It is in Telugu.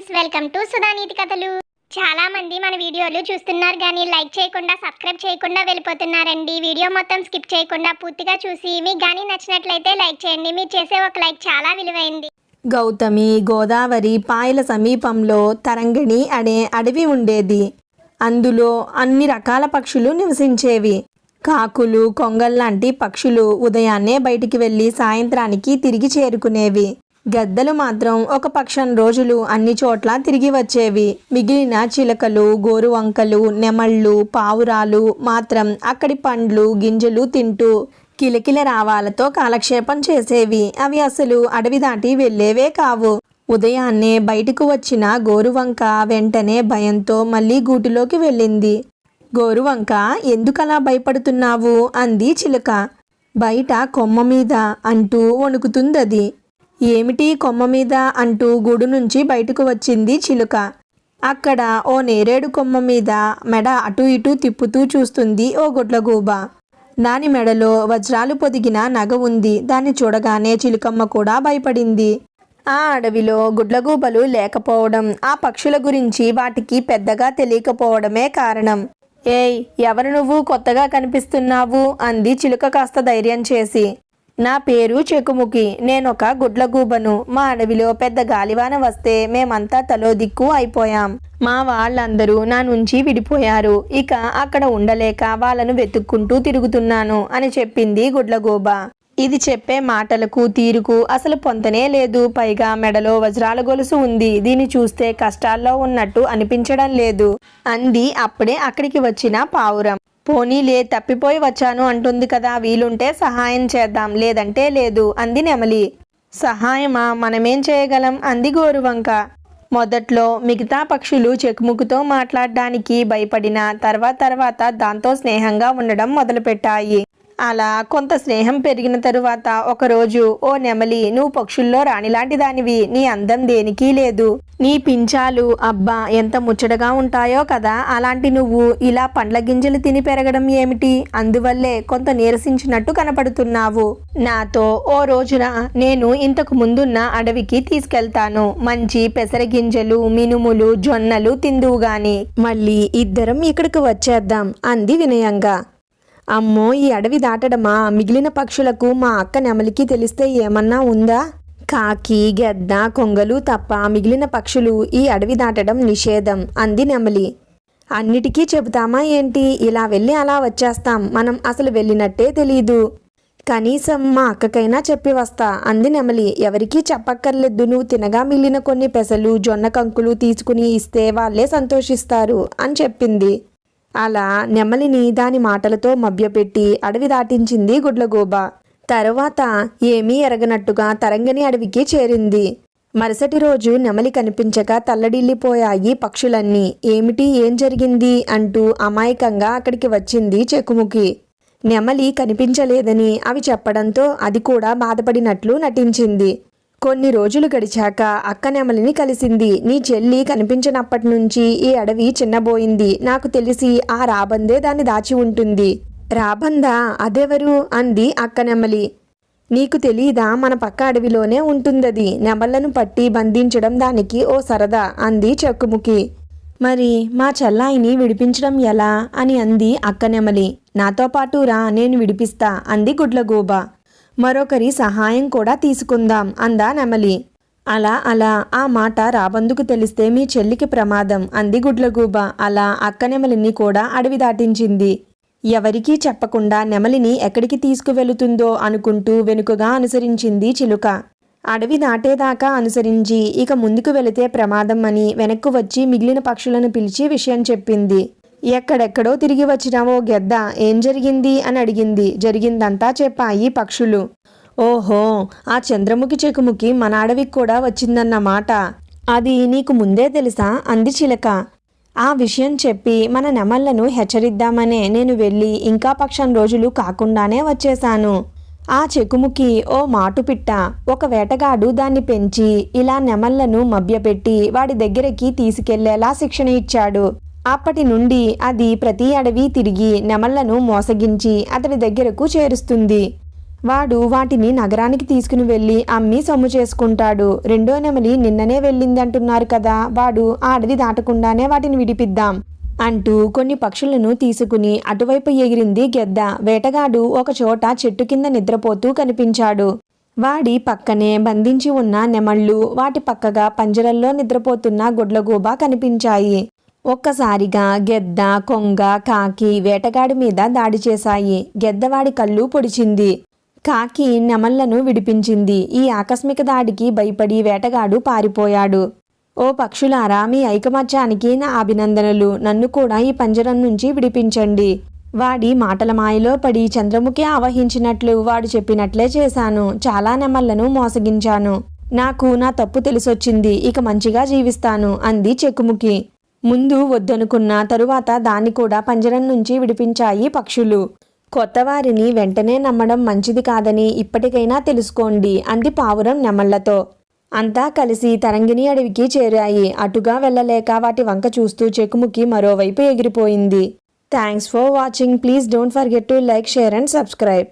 ఫ్రెండ్స్ వెల్కమ్ టు సుధానీతి కథలు. చాలా మంది మన వీడియోలు చూస్తున్నారు కానీ లైక్ చేయకుండా సబ్స్క్రైబ్ చేయకుండా వెళ్ళిపోతున్నారండి. వీడియో మొత్తం స్కిప్ చేయకుండా పూర్తిగా చూసి మీకు కానీ నచ్చినట్లయితే లైక్ చేయండి. మీరు చేసే ఒక లైక్ చాలా విలువైంది. గౌతమి గోదావరి పాయల సమీపంలో తరంగిణి అనే అడవి ఉండేది. అందులో అన్ని రకాల పక్షులు నివసించేవి. కాకులు కొంగల్లాంటి పక్షులు ఉదయాన్నే బయటికి వెళ్ళి సాయంత్రానికి తిరిగి చేరుకునేవి. గద్దలు మాత్రం ఒక పక్షం రోజులు అన్ని చోట్ల తిరిగి వచ్చేవి. మిగిలిన చిలకలు గోరువంకలు నెమళ్ళు పావురాలు మాత్రం అక్కడి పండ్లు గింజలు తింటూ కిలకిల రావాలతో కాలక్షేపం చేసేవి. అవి అసలు అడవి దాటి వెళ్ళేవే కావు. ఉదయాన్నే బయటకు వచ్చిన గోరువంక వెంటనే భయంతో మళ్ళీ గూటిలోకి వెళ్ళింది. గోరువంక ఎందుకలా భయపడుతున్నావు? అంది చిలుక. బయట కొమ్మ మీద అంటూ వణుకుతుందది. ఏమిటి కొమ్మ మీద అంటూ గూడు నుంచి బయటకు వచ్చింది చిలుక. అక్కడ ఓ నేరేడు కొమ్మ మీద మెడ అటు ఇటు తిప్పుతూ చూస్తుంది ఓ గుడ్లగూబ. దాని మెడలో వజ్రాలు పొదిగిన నగ ఉంది. దాన్ని చూడగానే చిలుకమ్మ కూడా భయపడింది. ఆ అడవిలో గుడ్లగూబలు లేకపోవడం ఆ పక్షుల గురించి వాటికి పెద్దగా తెలియకపోవడమే కారణం. ఏయ్ ఎవరు నువ్వు కొత్తగా కనిపిస్తున్నావు? అంది చిలుక కాస్త ధైర్యం చేసి. నా పేరు చెకుముకి. నేనొక గుడ్లగూబను. మా అడవిలో పెద్ద గాలివాన వస్తే మేమంతా తలో దిక్కు అయిపోయాం. మా వాళ్ళందరూ నా నుంచి విడిపోయారు. ఇక అక్కడ ఉండలేక వాళ్ళను వెతుక్కుంటూ తిరుగుతున్నాను అని చెప్పింది గుడ్లగూబ. ఇది చెప్పే మాటలకు తీరుకు అసలు పొంతనే లేదు. పైగా మెడలో వజ్రాల గొలుసు ఉంది. దీన్ని చూస్తే కష్టాల్లో ఉన్నట్టు అనిపించడం లేదు. అంది అప్పుడే అక్కడికి వచ్చిన పావురం. పోనీలే తప్పిపోయి వచ్చాను అంటుంది కదా వీలుంటే సహాయం చేద్దాం. లేదంటే లేదు అంది నెమలి. సహాయమా మనమేం చేయగలం? అంది గోరువంక. మొదట్లో మిగతా పక్షులు చెకుముకుతో మాట్లాడడానికి భయపడిన తర్వాత తర్వాత దాంతో స్నేహంగా ఉండడం మొదలుపెట్టాయి. అలా కొంత స్నేహం పెరిగిన తరువాత ఒకరోజు ఓ నెమలి నువ్వు పక్షుల్లో రాణిలాంటి దానివి నీ అందం దేనికి లేదు. నీ పించాలు అబ్బా ఎంత ముచ్చటగా ఉంటాయో కదా అలాంటి నువ్వు ఇలా పండ్ల గింజలు తిని పెరగడం ఏమిటి? అందువల్లే కొంత నీరసించినట్టు కనపడుతున్నావు. నాతో ఓ రోజున నేను ఇంతకు ముందున్న అడవికి తీసుకెళ్తాను. మంచి పెసర గింజలు మినుములు జొన్నలు తిందువు గాని. మళ్ళీ ఇద్దరం ఇక్కడికి వచ్చేద్దాం అంది వినయంగా. అమ్మో ఈ అడవి దాటడమా? మిగిలిన పక్షులకు మా అక్క నెమలికి తెలిస్తే ఏమన్నా ఉందా? కాకి గెద్ద కొంగలు తప్ప మిగిలిన పక్షులు ఈ అడవి దాటడం నిషేధం అంది నెమలి. అన్నిటికీ చెబుతామా ఏంటి? ఇలా వెళ్ళి అలా వచ్చేస్తాం. మనం అసలు వెళ్ళినట్టే తెలీదు. కనీసం మా అక్కకైనా చెప్పి వస్తా అంది నెమలి. ఎవరికీ చెప్పక్కర్లేదు. నువ్వు తినగా మిగిలిన కొన్ని పెసలు జొన్న కంకులు తీసుకుని ఇస్తే వాళ్ళే సంతోషిస్తారు అని చెప్పింది. అలా నెమలిని దాని మాటలతో మభ్యపెట్టి అడవి దాటించింది గుడ్లగూబ. తరువాత ఏమీ ఎరగనట్టుగా తరంగని అడవికి చేరింది. మరుసటి రోజు నెమలి కనిపించక తల్లడిల్లిపోయాయి పక్షులన్నీ. ఏమిటి? ఏం జరిగింది? అంటూ అమాయకంగా అక్కడికి వచ్చింది చెకుముకి. నెమలి కనిపించలేదని అవి చెప్పడంతో అది కూడా బాధపడినట్లు నటించింది. కొన్ని రోజులు గడిచాక అక్క నెమలిని కలిసింది. నీ చెల్లి కనిపించినప్పటి నుంచి ఈ అడవి చిన్నబోయింది. నాకు తెలిసి ఆ రాబందే దాన్ని దాచి ఉంటుంది. రాబందా? అదెవరు? అంది అక్క నెమలి నీకు తెలీదా? మన పక్క అడవిలోనే ఉంటుందది. నెమళ్ళను పట్టి బంధించడం దానికి ఓ సరదా అంది చెక్కుముకి మరి మా చెల్లాయిని విడిపించడం ఎలా? అని అంది అక్క నెమలి నాతో పాటు రా నేను విడిపిస్తా అంది గుడ్లగూబ. మరొకరి సహాయం కూడా తీసుకుందాం అందా నెమలి. అలా అలా ఆ మాట రాబందుకు తెలిస్తే మీ చెల్లికి ప్రమాదం అంది గుడ్లగూబ. అలా అక్క నెమలిని కూడా అడవి దాటించింది. ఎవరికీ చెప్పకుండా నెమలిని ఎక్కడికి తీసుకువెళుతుందో అనుకుంటూ వెనుకగా అనుసరించింది చిలుక. అడవి దాటేదాకా అనుసరించి ఇక ముందుకు వెళితే ప్రమాదం అని వెనక్కు వచ్చి మిగిలిన పక్షులను పిలిచి విషయం చెప్పింది. ఎక్కడెక్కడో తిరిగి వచ్చిన ఓ గెద్ద ఏం జరిగింది? అని అడిగింది. జరిగిందంతా చెప్పాయి పక్షులు. ఓహో ఆ చంద్రముఖి చెకుముకి మన అడవికి కూడా వచ్చిందన్నమాట అది నీకు ముందే తెలుసా? అంది చిలక. ఆ విషయం చెప్పి మన నెమళ్ళను హెచ్చరిద్దామనే నేను వెళ్ళి ఇంకా పక్షం రోజులు కాకుండానే వచ్చేశాను. ఆ చెకుముకి ఓ మాటుపిట్ట ఒక వేటగాడు దాన్ని పెంచి ఇలా నెమళ్ళను మభ్యపెట్టి వాడి దగ్గరికి తీసుకెళ్ళేలా శిక్షణ ఇచ్చాడు. అప్పటి నుండి అది ప్రతి అడవి తిరిగి నెమళ్ళను మోసగించి అతడి దగ్గరకు చేరుస్తుంది. వాడు వాటిని నగరానికి తీసుకుని వెళ్ళి అమ్మి సొమ్ము చేసుకుంటాడు. రెండో నెమలి నిన్ననే వెళ్ళిందంటున్నారు కదా వాడు ఆ అడవి దాటకుండానే వాటిని విడిపిద్దాం అంటూ కొన్ని పక్షులను తీసుకుని అటువైపు ఎగిరింది గెద్ద. వేటగాడు ఒక చోట చెట్టు కింద నిద్రపోతూ కనిపించాడు. వాడి పక్కనే బంధించి ఉన్న నెమళ్ళు వాటి పక్కగా పంజరల్లో నిద్రపోతున్న గుడ్లగూబ కనిపించాయి. ఒక్కసారిగా గెద్ద కొంగ కాకి వేటగాడి మీద దాడి చేశాయి. గెద్దవాడి కళ్ళు పొడిచింది. కాకి నెమళ్ళను విడిపించింది. ఈ ఆకస్మిక దాడికి భయపడి వేటగాడు పారిపోయాడు. ఓ పక్షులారా మీ ఐకమత్యానికి నా అభినందనలు. నన్ను కూడా ఈ పంజరం నుంచి విడిపించండి. వాడి మాటల మాయలో పడి చంద్రముఖి ఆవహించినట్లు వాడు చెప్పినట్లే చేశాను. చాలా నెమళ్ళను మోసగించాను. నాకు నా తప్పు తెలిసొచ్చింది. ఇక మంచిగా జీవిస్తాను అంది చెక్కుముఖి. ముందు వద్దనుకున్న తరువాత దాన్ని కూడా పంజరం నుంచి విడిపించాయి పక్షులు. కొత్త వారిని వెంటనే నమ్మడం మంచిది కాదని ఇప్పటికైనా తెలుసుకోండి అంది పావురం నెమళ్ళతో అంతా కలిసి తరంగిణి అడవికి చేరాయి. అటుగా వెళ్ళలేక వాటి వంక చూస్తూ చెక్కుముక్కి మరోవైపు ఎగిరిపోయింది. Thanks for watching. Please don't forget to like share and subscribe.